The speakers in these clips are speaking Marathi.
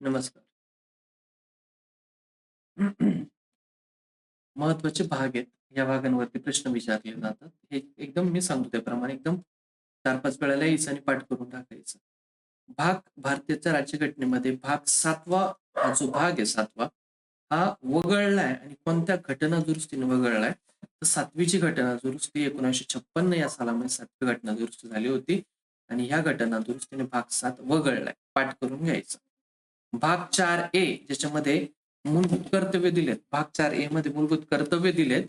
नमस्कार. महत्त्वाचे भाग आहेत. या भागांवरती प्रश्न विचारले जातात. हे एकदम मी सांगतो त्याप्रमाणे एकदम 4-5 वेळा यायचं आणि पाठ करून टाकायचं. भाग भारतीय राज्यघटनेमध्ये भाग सातवा हा जो भाग आहे सातवा हा वगळलाय आणि कोणत्या घटना दुरुस्तीने वगळलाय? तर 7वी ची घटना दुरुस्ती 1956 या सालामध्ये सातवी घटना दुरुस्त झाली होती आणि ह्या घटना दुरुस्तीने भाग सात वगळलाय. पाठ करून घ्यायचा. भाग चार ए ज्याच्यामध्ये मूलभूत कर्तव्य दिलेत. भाग चार ए मध्ये मूलभूत कर्तव्य दिलेत.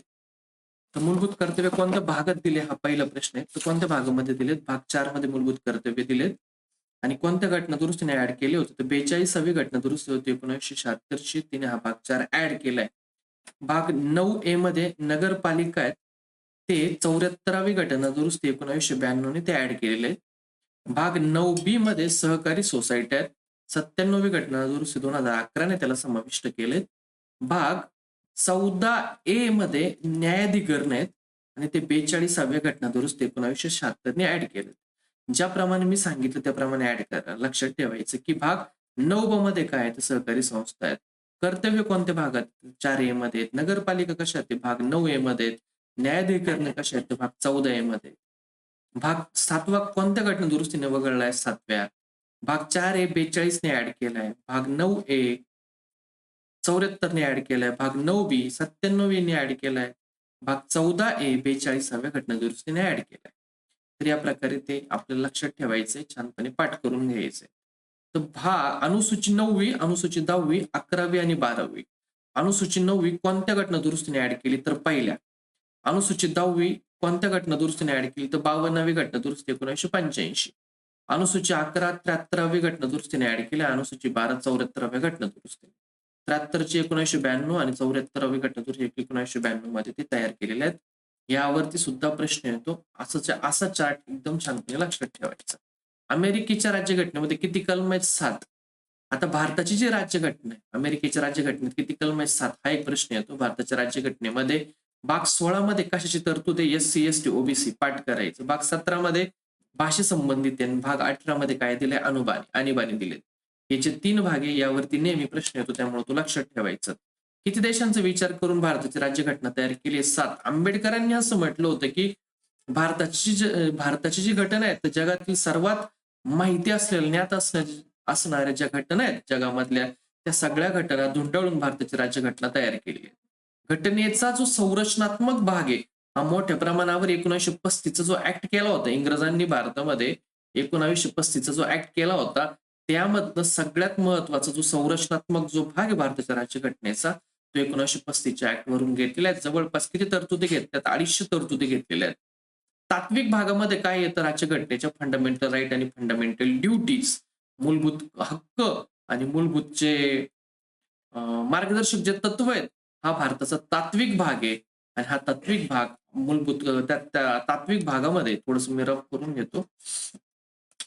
तर मूलभूत कर्तव्य कोणत्या भागात दिले हा पहिला प्रश्न आहे. तर कोणत्या भागामध्ये दिलेत? भाग चारमध्ये मूलभूत कर्तव्य दिलेत. आणि कोणत्या घटना दुरुस्तीने ऍड केले होते? तर 42वी घटना दुरुस्ती होती 1976 ची. तिने हा भाग चार ऍड केलाय. भाग नऊ ए मध्ये नगरपालिका आहेत. ते 74वी घटना दुरुस्ती 1992 ने ते ऍड केलेले आहेत. भाग नऊ बी मध्ये सहकारी सोसायटी आहेत. 97वी घटना दुरुस्ती 2011 ने त्याला समाविष्ट केलेत. भाग 14 ए मध्ये न्यायाधिकरण आहेत आणि ते 42व्या घटना दुरुस्ती 1976 ने ऍड केलेत. ज्याप्रमाणे मी सांगितलं त्याप्रमाणे ऍड करा. लक्षात ठेवायचं की भाग नऊ ब मध्ये काय आहे? तर सहकारी संस्था आहेत. कर्तव्य कोणत्या भागात? चार ए मध्ये आहेत. नगरपालिका कशा आहेत? ते भाग नऊ ए मध्ये आहेत. न्यायाधिकरण कशा आहेत? भाग 14 ए मध्ये भाग सातवा कोणत्या घटना दुरुस्तीने वगळलाय? सातव्या भाग चार ए 42 ने ऍड केलाय. भाग नऊ ए चौऱ्याहत्तरने ऍड केलाय. भाग नऊ बी 97 ने ऍड केलाय. भाग 14 ए 42व्या घटना दुरुस्तीने ऍड केलाय. तर या प्रकारे ते आपल्याला लक्षात ठेवायचंय. छानपणे पाठ करून घ्यायचंय. तर भा अनुसूची नववी अनुसूची 10वी, 11वी आणि 12वी. अनुसूची नववी कोणत्या घटना दुरुस्तीने ऍड केली? तर पहिल्या. अनुसूची 10वी कोणत्या घटना दुरुस्तीने ऍड केली? तर 52वी घटना दुरुस्ती 1985. अनुसूची 11 73वी घटना दुरुस्तीने ऍड केली. अनुसूची 12 74व्या घटना दुरुस्ती. 73 ची 1992 आणि 74वी घटना दुरुस्ती 1992 मध्ये ते तयार केलेले आहेत. यावरती सुद्धा प्रश्न येतो. असं असा चार्ट एकदम छानपणे लक्षात ठेवायचा. अमेरिकेच्या राज्यघटनेमध्ये किती कलम आहेत? सात आता भारताची जी राज्यघटना आहे, अमेरिकेच्या राज्यघटनेत किती कलम आहेत? सात हा एक प्रश्न येतो. भारताच्या राज्यघटनेमध्ये भाग 16 मध्ये कशाची तरतूद आहे? S C, S T, OBC पाठ करायचं. भाग 17 मध्ये भाषेसंबंधित आहे. भाग 18 मध्ये काय दिले अनुबानी, आणीबाणी दिलेत. हे जे तीन भाग आहे यावरती नेहमी प्रश्न येतो त्यामुळे तो लक्षात ठेवायचं. किती देशांचा विचार करून भारताची राज्यघटना तयार केली आहे? सात आंबेडकरांनी असं म्हटलं होतं की भारताची जी भारताची जी घटना आहे तर जगातील सर्वात माहिती असलेल्या ज्ञात असणाऱ्या ज्या घटना आहेत जगामधल्या त्या सगळ्या घटना धुंडाळून भारताची राज्यघटना तयार केली आहे. घटनेचा जो संरचनात्मक भाग आहे हा मोठ्या प्रमाणावर एकोणीसशे पस्तीसचा जो ऍक्ट केला होता इंग्रजांनी भारतामध्ये एकोणावीसशे पस्तीसचा जो ऍक्ट केला होता त्यामधनं सगळ्यात महत्त्वाचा जो संरचनात्मक जो भाग आहे भारताच्या राज्यघटनेचा तो एकोणीसशे पस्तीसच्या ऍक्ट वरून घेतलेला आहे. जवळपास किती तरतुदी घेतल्यात? अडीचशे तरतुदी घेतलेल्या आहेत. तात्विक भागामध्ये काय येतं? राज्यघटनेच्या फंडामेंटल राईट आणि फंडामेंटल ड्युटीज मूलभूत हक्क आणि मूलभूत जे मार्गदर्शक जे तत्व आहेत हा भारताचा तात्विक भाग आहे. आणि हा तात्विक भाग मूलभूत त्या तात्विक भागामध्ये थोडस मी रफ करून घेतो.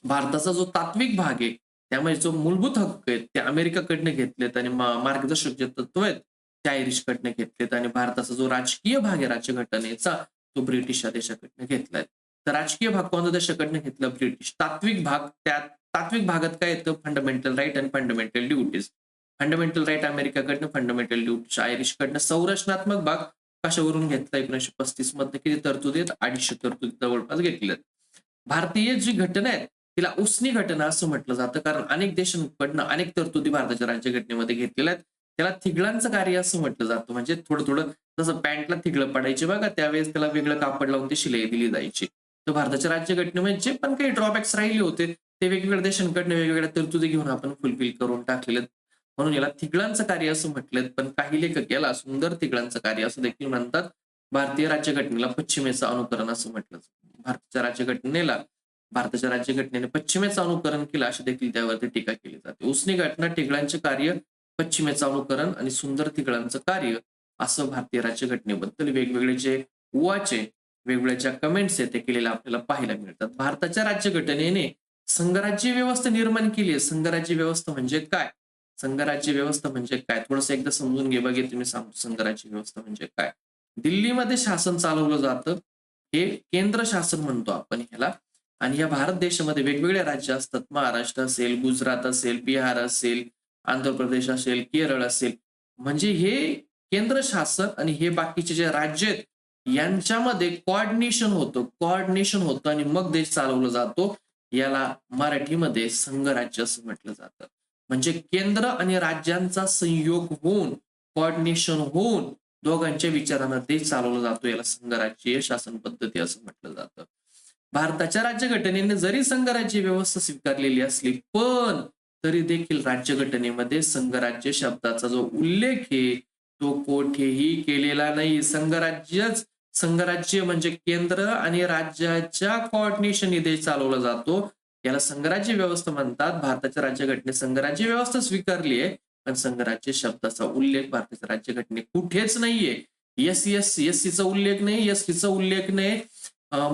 भारताचा जो तात्विक भाग आहे त्यामध्ये जो मूलभूत हक्क आहेत ते अमेरिकाकडनं घेतलेत आणि मार्गदर्शक जे तत्व आहेत त्या आयरिशकडनं घेतलेत. आणि भारताचा जो राजकीय भाग आहे राज्यघटनेचा तो ब्रिटिश या देशाकडनं घेतलाय. तर राजकीय भाग कोणत्या देशाकडनं घेतला ब्रिटिश तात्विक भाग त्या तात्विक भागात काय येतं? फंडामेंटल राईट आणि फंडामेंटल ड्युटीज फंडामेंटल राईट अमेरिकाकडनं फंडामेंटल ड्युटीज आयरिशकडनं. संरचनात्मक भाग कशावरून घेतला एकोणीशे पस्तीसमध्ये किती तरतुदीत अडीचशे तरतुदी जवळपास घेतल्या भारतीय जी घटना आहे तिला उसनी घटना असं म्हटलं जातं. कारण अनेक देशांकडनं अनेक तरतुदी भारताच्या राज्यघटनेमध्ये घेतलेल्या आहेत. त्याला थिगळांचं कार्य असं म्हटलं जातं. म्हणजे थोडं थोडं जसं पॅन्टला थिगळं पडायचे बघा त्यावेळेस त्याला वेगळं कापड लावून ती शिलाई दिली जायची. तर भारताच्या राज्यघटनेमध्ये जे पण काही ड्रॉबॅक्स राहिले होते ते वेगवेगळ्या देशांकडनं वेगवेगळ्या तरतुदी घेऊन आपण फुलफिल करून टाकलेले. म्हणून याला थिगळांचं कार्य असं म्हटलं पण काही लेखक याला सुंदर थिगळांचं कार्य असं देखील म्हणतात. भारतीय राज्यघटनेला पश्चिमेचं अनुकरण असं म्हटलं भारताच्या राज्यघटनेला भारताच्या राज्यघटनेने पश्चिमेचं अनुकरण केलं अशी देखील त्यावरती टीका केली जाते. उसनी घटना ठिगळांचे कार्य पश्चिमेचं अनुकरण आणि सुंदर तिघळांचं कार्य असं भारतीय राज्यघटनेबद्दल वेगवेगळे जे उवाचे वेगवेगळ्या ज्या कमेंट्स आहेत ते केलेल्या आपल्याला पाहायला मिळतात. भारताच्या राज्यघटनेने संघराज्य व्यवस्था निर्माण केली आहे. संघराज्य व्यवस्था म्हणजे काय? संघराज्य व्यवस्था म्हणजे काय? थोडस एकदा समजून घे बघे तुम्ही सांगतो संघराज्य व्यवस्था म्हणजे काय? दिल्लीमध्ये शासन चालवलं जातं. हे केंद्र शासन म्हणतो आपण ह्याला. आणि या भारत देशामध्ये वेगवेगळे राज्य असतात. महाराष्ट्र असेल गुजरात असेल बिहार असेल आंध्र प्रदेश असेल केरळ असेल. म्हणजे हे केंद्र शासन आणि हे बाकीचे जे राज्य आहेत यांच्यामध्ये कोऑर्डिनेशन होतं. कॉर्डिनेशन होतं आणि मग देश चालवला जातो. याला मराठीमध्ये संघराज्य असं म्हटलं जातं. म्हणजे केंद्र आणि राज्यांचा संयोग होऊन कॉर्डिनेशन होऊन दोघांच्या विचारांना देश चालवला जातो. याला संघराज्यीय शासन पद्धती असं म्हटलं जातं. भारताच्या राज्यघटनेने जरी संघराज्य व्यवस्था स्वीकारलेली असली पण तरी देखील राज्यघटनेमध्ये संघराज्य शब्दाचा जो उल्लेख आहे तो कोठेही केलेला नाही. संघराज्यच संघराज्य म्हणजे केंद्र आणि राज्याच्या कोऑर्डिनेशन देश चालवला जातो. याला संघराज्य व्यवस्था म्हणतात. भारताच्या राज्यघटने संघराज्य व्यवस्था स्वीकारली आहे पण संघराज्य शब्दाचा उल्लेख भारताच्या राज्यघटने कुठेच नाहीये. एस एस एस सीचा उल्लेख नाही. एस सीचा उल्लेख नाही.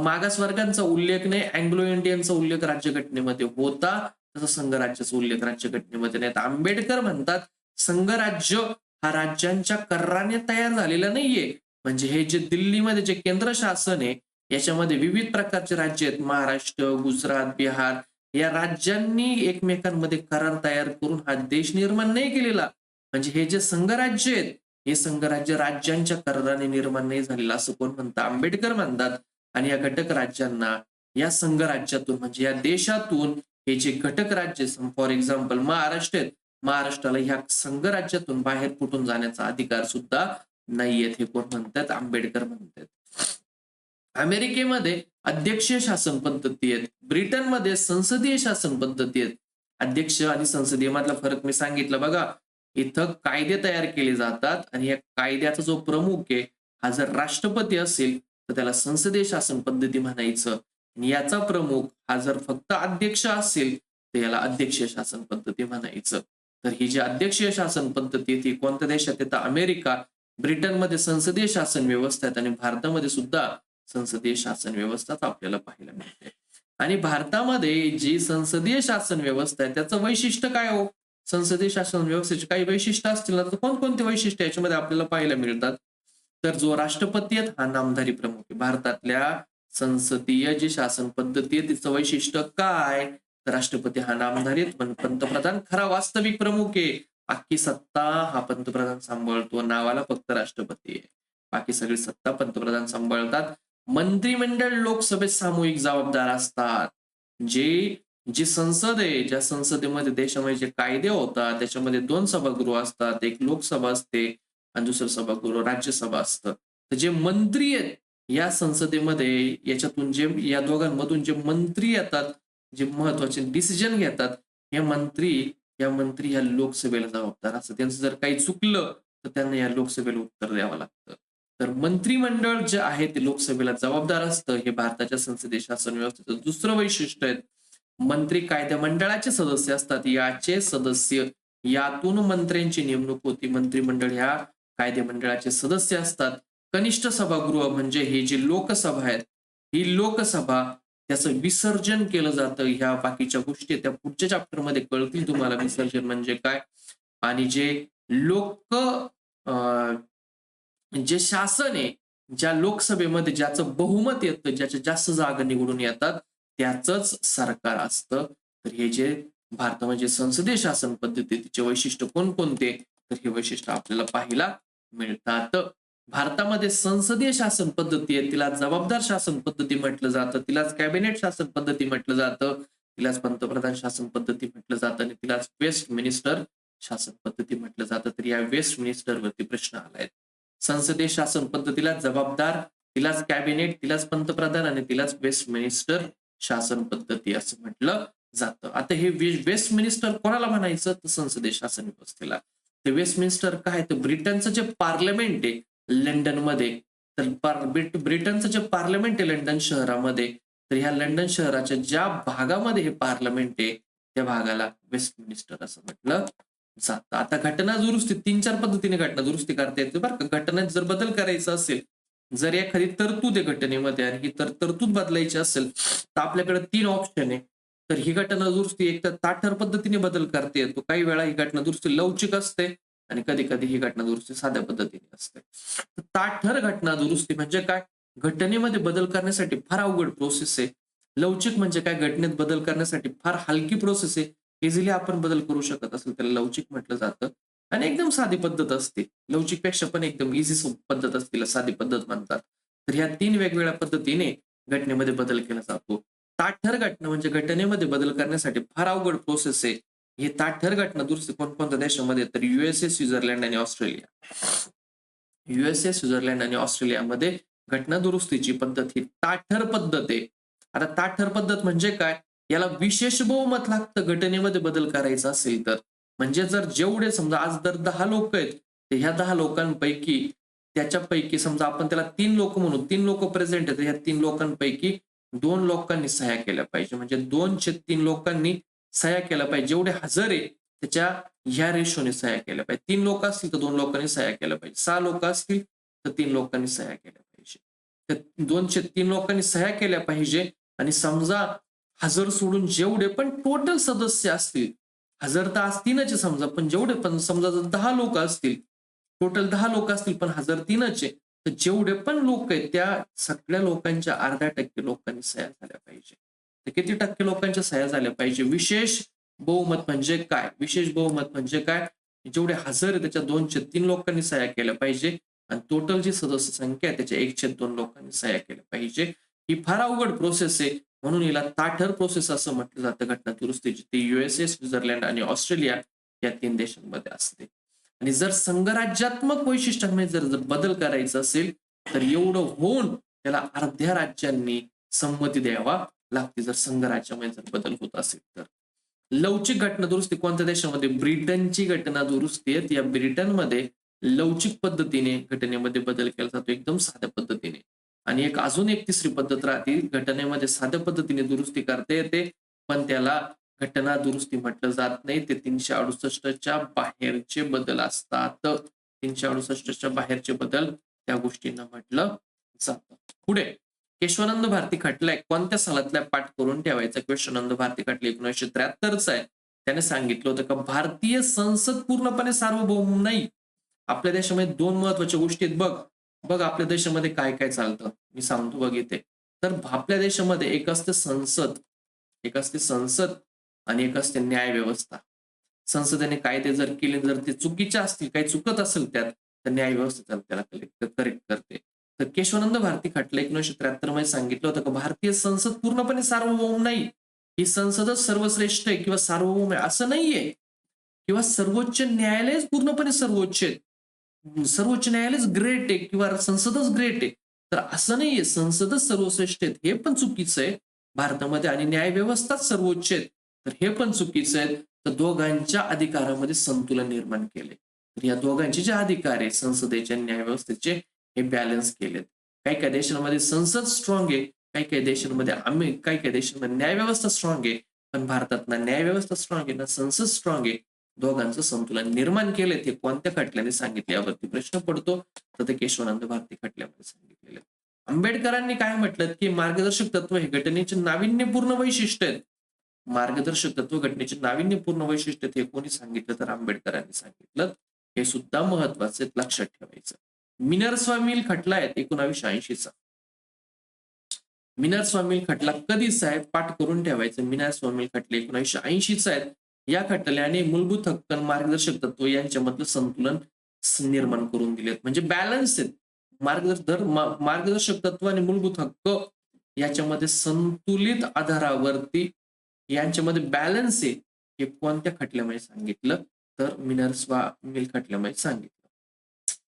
मागासवर्गांचा उल्लेख नाही. अँग्लो इंडियनचा उल्लेख राज्यघटनेमध्ये होता. तसा संघराज्याचा उल्लेख राज्यघटनेमध्ये नाही आंबेडकर म्हणतात संघराज्य हा राज्यांच्या कर्राने तयार झालेला नाहीये. म्हणजे हे जे दिल्लीमध्ये जे केंद्र शासन आहे याच्यामध्ये विविध प्रकारचे राज्य आहेत. महाराष्ट्र गुजरात बिहार या राज्यांनी एकमेकांमध्ये करार तयार करून हा देश निर्माण नाही केलेला. म्हणजे हे जे संघराज्य आहेत हे संघराज्य राज्यांच्या कराराने निर्माण नाही झालेलं असं कोण म्हणतं? आंबेडकर म्हणतात. आणि या घटक राज्यांना या संघराज्यातून म्हणजे या देशातून हे जे घटक राज्य फॉर एक्झाम्पल महाराष्ट्र आहेत महाराष्ट्राला ह्या संघराज्यातून बाहेर फुटून जाण्याचा अधिकार सुद्धा नाहीयेत हे कोण म्हणतात? आंबेडकर म्हणतात. अमेरिकेमध्ये अध्यक्षीय शासन पद्धती आहेत ब्रिटनमध्ये संसदीय शासन पद्धती आहेत. अध्यक्ष आणि संसदीय मधला फरक मी सांगितलं बघा इथं कायदे तयार केले जातात आणि या कायद्याचा जो प्रमुख आहे हा जर राष्ट्रपती असेल तर त्याला संसदीय शासन पद्धती म्हणायचं. याचा प्रमुख हा जर फक्त अध्यक्ष असेल तर याला अध्यक्षीय शासन पद्धती म्हणायचं. तर ही जी अध्यक्षीय शासन पद्धती ती कोणत्या देशात येतं अमेरिका. ब्रिटनमध्ये संसदीय शासन व्यवस्था आहेत आणि भारतामध्ये सुद्धा संसदीय शासन व्यवस्थाच आपल्याला पाहायला मिळते. आणि भारतामध्ये जी संसदीय शासन व्यवस्था आहे त्याचं वैशिष्ट्य काय हो? संसदीय शासन व्यवस्थेचे काही वैशिष्ट्य असतील ना तर कोणकोणते वैशिष्ट्य याच्यामध्ये आपल्याला पाहायला मिळतात? तर जो राष्ट्रपती आहेत हा नामधारी प्रमुख आहे. भारतातल्या संसदीय जी शासन पद्धती आहे तिचं वैशिष्ट्य काय? तर राष्ट्रपती हा नामधारी पंतप्रधान खरा वास्तविक प्रमुख आहे. अख्खी सत्ता हा पंतप्रधान सांभाळतो नावाला फक्त राष्ट्रपती आहे. बाकी सगळी सत्ता पंतप्रधान सांभाळतात. मंत्रिमंडळ लोकसभेत सामूहिक जबाबदार असतात. जे जी संसद आहे ज्या संसदेमध्ये देशामध्ये जे कायदे होतात त्याच्यामध्ये दोन सभागृह असतात. एक लोकसभा असते आणि दुसरं सभागृह राज्यसभा असतं. तर जे मंत्री आहेत या संसदेमध्ये याच्यातून जे या दोघांमधून जे मंत्री येतात जे महत्त्वाचे डिसिजन घेतात हे मंत्री या मंत्री या लोकसभेला जबाबदार असं त्यांचं जर काही चुकलं तर त्यांना या लोकसभेला उत्तर द्यावं लागतं. तर मंत्रिमंडळ जे आहे ते लोकसभेला जबाबदार असतं. हे भारताच्या संसदीय शासन व्यवस्थेचं दुसरं वैशिष्ट्य आहे. मंत्री कायदे मंडळाचे सदस्य असतात. याचे सदस्य यातून मंत्र्यांची नेमणूक होती. मंत्रिमंडळ ह्या कायदेमंडळाचे सदस्य असतात. कनिष्ठ सभागृह म्हणजे हे जे लोकसभा आहेत ही लोकसभा त्याचं विसर्जन केलं जातं. ह्या बाकीच्या गोष्टी त्या पुढच्या चॅप्टरमध्ये कळतील तुम्हाला विसर्जन म्हणजे काय. आणि जे लोक जे शासन आहे ज्या लोकसभेमध्ये ज्याचं बहुमत येतं ज्याच्या जास्त जागा निवडून येतात त्याचंच सरकार असतं. तर हे जे भारतामध्ये संसदीय शासन पद्धती तिचे वैशिष्ट्य कोणकोणते? तर हे वैशिष्ट्य आपल्याला पाहायला मिळतात. भारतामध्ये संसदीय शासन पद्धती आहे तिला जबाबदार शासन पद्धती म्हटलं जातं तिलाच कॅबिनेट शासन पद्धती म्हटलं जातं तिलाच पंतप्रधान शासन पद्धती म्हटलं जातं आणि तिलाच वेस्ट मिनिस्टर शासन पद्धती म्हटलं जातं. तर या वेस्ट मिनिस्टर वरती प्रश्न आलाय. संसदीय शासन पद्धतीला जबाबदार तिलाच कॅबिनेट तिलाच पंतप्रधान आणि तिलाच वेस्ट मिनिस्टर शासन पद्धती असं म्हटलं जातं. आता हे वेस्ट मिनिस्टर कोणाला म्हणायचं? तर संसदीय शासन व्यवस्थेला. ते वेस्ट मिनिस्टर काय? तर ब्रिटनचं जे पार्लमेंट आहे लंडनमध्ये. तर पार- ब्रिट- ब्रिटनचं जे पार्लमेंट आहे लंडन शहरामध्ये तर ह्या लंडन शहराच्या ज्या भागामध्ये हे पार्लमेंट आहे त्या भागाला वेस्ट मिनिस्टर असं म्हटलं जातं. आता घटना दुरुस्ती तीन चार पद्धतीने घटना दुरुस्ती करता येते बरं का. घटनेत जर बदल करायचा असेल जर एखादी तरतूद आहे घटनेमध्ये आणि ही तर तरतूद बदलायची असेल तर आपल्याकडे तीन ऑप्शन आहे. तर ही घटना दुरुस्ती एक तर ताठर पद्धतीने बदल करता येतो. काही वेळा ही घटना दुरुस्ती लवचिक असते आणि कधी कधी ही घटना दुरुस्ती साध्या पद्धतीने असते. ताठर घटना दुरुस्ती म्हणजे काय? घटनेमध्ये बदल करण्यासाठी फार अवघड प्रोसेस आहे. लवचिक म्हणजे काय? घटनेत बदल करण्यासाठी फार हलकी प्रोसेस आहे. इझिली आपण बदल करू शकत असेल त्याला लवचिक म्हटलं जातं. आणि एकदम साधी पद्धत असते. लवचिकपेक्षा पण एकदम इझी पद्धत असते साधी पद्धत म्हणतात. तर ह्या तीन वेगवेगळ्या पद्धतीने घटनेमध्ये बदल केला जातो. ताठर घटना म्हणजे घटनेमध्ये बदल करण्यासाठी फार अवघड प्रोसेस आहे. हे ताठर घटना दुरुस्ती कोणकोणत्या देशामध्ये तर युएसए स्वित्झर्लंड आणि ऑस्ट्रेलिया युएसए स्वित्झर्लंड आणि ऑस्ट्रेलियामध्ये घटना दुरुस्तीची पद्धत ही ताठर पद्धत आहे. आता ताठर पद्धत म्हणजे काय? याला विशेष बहुमत लागतं घटनेमध्ये बदल करायचा असेल तर. म्हणजे जर जेवढे समजा आज जर दहा लोक आहेत तर ह्या दहा लोकांपैकी त्याच्यापैकी समजा आपण त्याला तीन लोक म्हणू तीन लोक प्रेझेंट आहेत ह्या तीन लोकांपैकी दोन लोकांनी सह्या केल्या पाहिजे. म्हणजे दोनशे तीन लोकांनी सह्या केल्या पाहिजे. जेवढे हजर आहे त्याच्या ह्या रेशोने सह्या केल्या पाहिजे. तीन लोक असतील तर दोन लोकांनी सह्या केल्या पाहिजे. सहा लोक असतील तर तीन लोकांनी सह्या केल्या पाहिजे. तर दोनशे तीन लोकांनी सह्या केल्या पाहिजे. आणि समजा हजर सोडून जेवढे पण टोटल सदस्य असतील हजर तर असतीलच समजा पण जेवढे पण समजा जर दहा लोक असतील टोटल दहा लोक असतील पण हजर तीनच आहे तर जेवढे पण लोक आहेत त्या सगळ्या लोकांच्या अर्ध्या टक्के लोकांनी सह्या झाल्या पाहिजे. तर किती टक्के लोकांच्या सह्या झाल्या पाहिजे? विशेष बहुमत म्हणजे काय? विशेष बहुमत म्हणजे काय? जेवढे हजर आहे त्याच्या दोनशे तीन लोकांनी सह्या केल्या पाहिजे आणि टोटल जी सदस्य संख्या आहे त्याच्या एकशे दोन लोकांनी सह्या केल्या पाहिजे. ही फार अवघड प्रोसेस आहे. म्हणून हिला ताठर प्रोसेस असं म्हटलं जातं. घटना दुरुस्तीची ती युएसए स्वित्झर्लंड आणि ऑस्ट्रेलिया या तीन देशांमध्ये असते. आणि जर संघराज्यात्मक वैशिष्ट्यांमध्ये जर जर बदल करायचा असेल तर एवढं होऊन त्याला अर्ध्या राज्यांनी संमती द्यावा. लागते. जर संघराज्यामध्ये जर बदल होत असेल तर. लवचिक घटना दुरुस्ती कोणत्या देशामध्ये? ब्रिटनची घटना दुरुस्ती आहे. या ब्रिटनमध्ये लवचिक पद्धतीने घटनेमध्ये बदल केला जातो. एकदम साध्या पद्धतीने. आणि एक अजून एक तिसरी पद्धत राहते. घटनेमध्ये साध्या पद्धतीने दुरुस्ती करता येते. पण त्याला घटना दुरुस्ती म्हटलं जात नाही. ते तीनशे अडुसष्टच्या बाहेरचे बदल असतात. तीनशे अडुसष्टच्या बाहेरचे बदल त्या गोष्टींना म्हटलं जातं. पुढे. केशवानंद भारती खटला कोणत्या सालातल्या पाठ करून ठेवायचा? केशवानंद भारती खटले एकोणीसशे त्र्याहत्तरचा आहे. त्याने सांगितलं होतं का भारतीय संसद पूर्णपणे सार्वभौम नाही. आपल्या देशामध्ये दोन महत्त्वाच्या गोष्टी आहेत. बघ बघ आपल्या देशामध्ये काय काय चालतं. मी सांगतो बघ इथे. तर आपल्या देशामध्ये एक असते संसद एक असते संसद आणि एक असते न्याय व्यवस्था संसदेने कायदे जर केले जर ते चुकीचे असतील काही चुकत असेल त्यात तर न्याय व्यवस्था त्याला करेक्ट करते. तर केशवानंद भारती खटला एकोणीशे त्र्याहत्तरमध्ये सांगितलं होतं की भारतीय संसद पूर्णपणे सार्वभौम नाही. ही संसदच सर्वश्रेष्ठ आहे किंवा सार्वभौम आहे असं नाहीये. किंवा सर्वोच्च न्यायालयच पूर्णपणे सर्वोच्च आहे. सर्वोच्च न्यायालयच ग्रेट आहे किंवा संसदच ग्रेट आहे. तर असं नाहीये. संसदच सर्वश्रेष्ठ आहेत. हे पण चुकीचं आहे. भारतामध्ये आणि न्याय व्यवस्थाच सर्वोच्च आहेत. तर हे पण चुकीचं आहे. तर दोघांच्या अधिकारामध्ये संतुलन निर्माण केले तर या दोघांचे जे अधिकार आहे संसदेच्या न्याय व्यवस्थेचे हे बॅलन्स केलेत. काही काही देशांमध्ये संसद स्ट्रॉंग आहे काही काही देशांमध्ये आम्ही काही काही देशांमध्ये न्याय व्यवस्था स्ट्रॉंग आहे. पण भारतात ना न्याय व्यवस्था स्ट्रॉंग आहे ना संसद स्ट्रॉंग आहे दोघांचं संतुलन निर्माण केले ते कोणत्या खटल्याने सांगितले? यावरती प्रश्न पडतो. तर ते केशवानंद भारती खटल्यामध्ये सांगितलेले आंबेडकरांनी काय म्हटलं? की मार्गदर्शक तत्व हे घटनेचे नाविन्यपूर्ण वैशिष्ट्य आहेत. मार्गदर्शक तत्व घटनेचे नाविन्यपूर्ण वैशिष्ट्य हे कोणी सांगितलं? तर आंबेडकरांनी सांगितलं. हे सुद्धा महत्त्वाचे लक्षात ठेवायचं. मिनरस्वा मिल खटला आहे एकोणावीसशे ऐंशीचा. मिनरस्वा मिल खटला कधीच आहे पाठ करून ठेवायचं? मिनार मिल खटले एकोणीसशे ऐंशीचा आहेत. या खटल्याने मूलभूत हक्क मार्गदर्शक तत्व यांच्यामधलं संतुलन निर्माण करून दिलेत म्हणजे बॅलन्स आहेत. मार्गदर्शक मार्गदर्शक तत्व आणि मूलभूत हक्क याच्यामध्ये संतुलित आधारावरती यांच्यामध्ये बॅलन्स आहे. हे कोणत्या खटल्यामध्ये सांगितलं? तर मिनर्सवा मिल खटल्यामध्ये सांगितलं.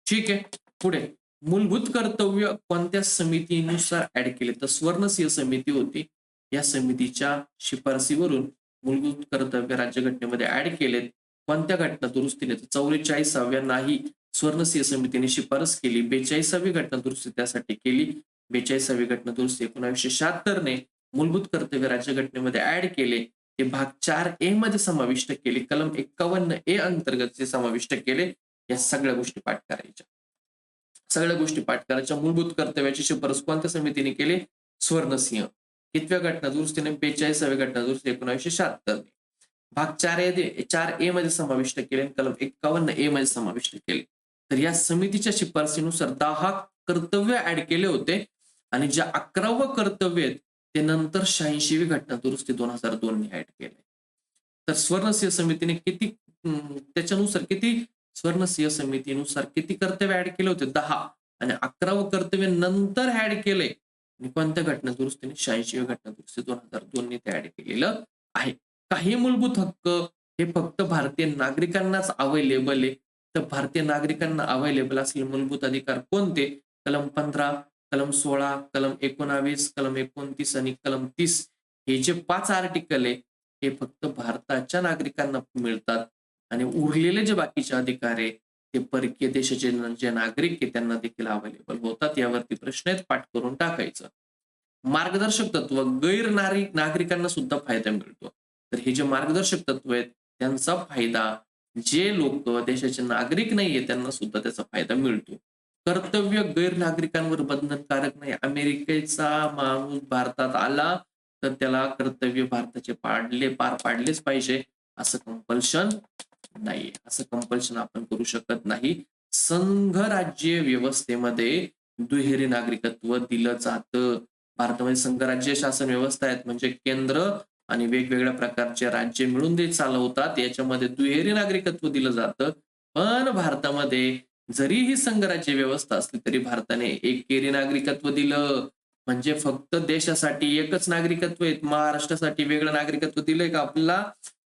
ठीक आहे. पुढे मूलभूत कर्तव्य कोणत्या समितीनुसार ऍड केले? तर स्वर्णसिंह समिती होती. या समितीच्या शिफारसीवरून मूलभूत कर्तव्य राज्यघटनेमध्ये ऍड केलेत कोणत्या घटना दुरुस्तीने चौवेचाळीसाव्या नाही. स्वर्णसिंह समितीने शिफारस केली. बेचाळीसावी घटना दुरुस्ती त्यासाठी केली. बेचाळीसावी घटना दुरुस्ती एकोणावीसशे शहात्तरने मूलभूत कर्तव्य राज्यघटनेमध्ये ऍड केले. ते भाग चार ए मध्ये समाविष्ट केले. कलम एक्कावन्न ए अंतर्गत जे समाविष्ट केले या सगळ्या गोष्टी पाठ करायच्या. सगळ्या गोष्टी पाठ करायच्या. मूलभूत कर्तव्याची शिफारस कोणत्या समितीने केली? स्वर्णसिंह. कितव्या घटना दुरुस्तीने बेचाळीसाव्या घटना दुरुस्ती एकोणीसशे शहात्तर. भाग चार ए चार ए मध्ये समाविष्ट केले कलम एक्कावन्न ए मध्ये समाविष्ट केले. तर या समितीच्या शिफारसीनुसार दहा कर्तव्य ऍड केले होते आणि जे अकरावं कर्तव्य आहेत ते नंतर शहाऐंशीवी घटना दुरुस्ती दोन हजार दोन ने ऍड केले. तर स्वर्णसिंह समितीने किती त्याच्यानुसार किती स्वर्णसिंह समितीनुसार किती कर्तव्य ऍड केले होते? दहा. आणि अकरावं कर्तव्य नंतर ऍड केले. आणि कोणत्या घटना दुरुस्तीने? शहाऐंशी घटना दुरुस्ती दोन हजार दोन ने ते ऍड केलेलं आहे. काही मूलभूत हक्क. हे फक्त भारतीय नागरिकांनाच अवेलेबल आहे. तर भारतीय नागरिकांना अवेलेबल असलेले मूलभूत अधिकार कोणते? कलम पंधरा कलम सोळा कलम एकोणावीस कलम एकोणतीस आणि कलम तीस. हे जे पाच आर्टिकल आहे हे फक्त भारताच्या नागरिकांना मिळतात. आणि उरलेले जे बाकीचे अधिकार आहे ते परकीय देशाचे जे नागरिक आहे त्यांना देखील अवेलेबल होतात. यावरती प्रश्न आहेत पाठ करून टाकायचं. मार्गदर्शक तत्व गैर नागरिकांना सुद्धा फायदा मिळतो. तर हे जे मार्गदर्शक तत्व आहेत त्यांचा फायदा जे लोक देशाचे नागरिक नाहीये त्यांना सुद्धा त्याचा फायदा मिळतो. कर्तव्य गैर नागरिकांवर बंधनकारक नाही. अमेरिकेचा माणूस भारतात आला तर त्याला कर्तव्य भारताचे पाडले पार पाडलेच पाहिजे असं कंपल्शन नाही असं कंपल्शन आपण करू शकत नाही. संघ राज्य व्यवस्थेमध्ये दुहेरी नागरिकत्व दिलं जातं. भारतामध्ये संघराज्य शासन व्यवस्था आहेत म्हणजे केंद्र आणि वेगवेगळ्या प्रकारचे राज्य मिळून ते चालवतात. याच्यामध्ये दुहेरी नागरिकत्व दिलं जातं. पण भारतामध्ये जरी ही संघराज्य व्यवस्था असली तरी भारताने एकेरी नागरिकत्व दिलं. म्हणजे फक्त देशासाठी एकच नागरिकत्व आहे महाराष्ट्रासाठी वेगळं नागरिकत्व दिलंय का आपल्याला?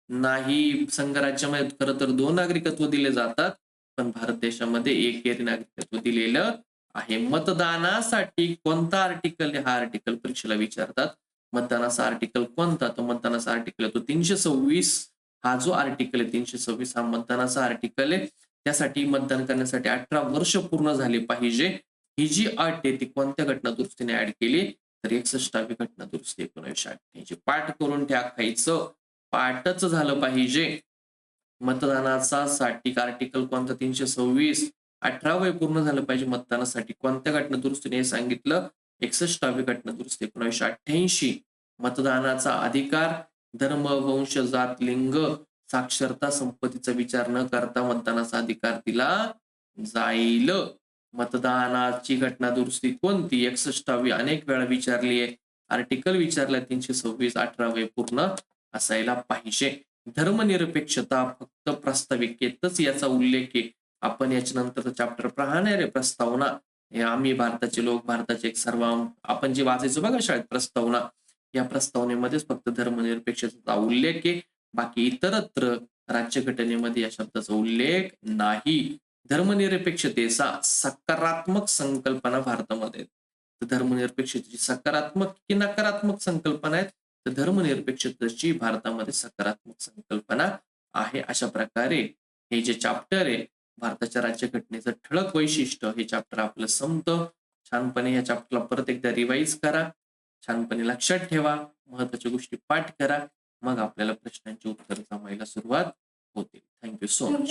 नाही संघराज्यामध्ये खरं तर दोन नागरिकत्व दिले जातात पण भारत देशामध्ये एकेरी नागरिकत्व दिलेलं आहे. मतदानासाठी कोणता आर्टिकल हा आर्टिकल परीक्षेला विचारतात. मतदानाचा आर्टिकल कोणता? तो मतदानाचा आर्टिकल आहे. तो तीनशे सव्वीस हा जो आर्टिकल आहे तीनशे सव्वीस हा मतदानाचा आर्टिकल आहे. त्यासाठी मतदान करण्यासाठी अठरा वर्ष पूर्ण झाले पाहिजे. ही जी अट आहे ती कोणत्या घटना दुरुस्तीने ऍड केली? तर एकसष्टावी घटना दुरुस्ती एकोणीसशे अठ्ठ्याऐंशी. पाठ करून टाकायचं पाठच झालं पाहिजे. मतदानाचा साठी आर्टिकल कोणता? तीनशे सव्वीस. अठरा वय पूर्ण झालं पाहिजे मतदानासाठी. कोणत्या घटना दुरुस्तीने हे सांगितलं? एकसष्टावी घटना दुरुस्ती एकोणीसशे अठ्ठ्याऐंशी. मतदानाचा अधिकार धर्म वंश जात लिंग साक्षरता संपत्तीचा विचार न करता मतदानाचा अधिकार दिला जाईल. मतदानाची घटना दुरुस्ती कोणती? एकसष्टावी अनेक वेळा विचारली आहे आर्टिकल विचारलं तीनशे सव्वीस अठरा वय पूर्ण असायला पाहिजे. धर्मनिरपेक्षता फक्त प्रास्ताविकेतच याचा उल्लेख आहे. आपण याच्यानंतर चॅप्टर पाहणारे प्रस्तावना. आम्ही भारताचे लोक भारताचे एक सर्व आपण जे वाचायचो बघा शाळेत प्रस्तावना. या प्रस्तावनेमध्येच फक्त धर्मनिरपेक्षतेचा उल्लेख आहे. बाकी इतरत्र राज्यघटनेमध्ये या शब्दाचा उल्लेख नाही. धर्मनिरपेक्षतेचा सकारात्मक संकल्पना भारतामध्ये. धर्मनिरपेक्षतेची सकारात्मक की नकारात्मक संकल्पना आहेत? तर धर्मनिरपेक्षतेची भारतामध्ये सकारात्मक संकल्पना आहे अशा प्रकारे हे जे चॅप्टर आहे भारताच्या राज्यघटनेचं ठळक वैशिष्ट्य हे चॅप्टर आपलं संपतं. छानपणे या चॅप्टरला परत एकदा रिवाईज करा. छानपणे लक्षात ठेवा. महत्त्वाच्या गोष्टी पाठ करा. मग आपल्याला प्रश्नांची उत्तर जमायला सुरुवात होते. Thank you so much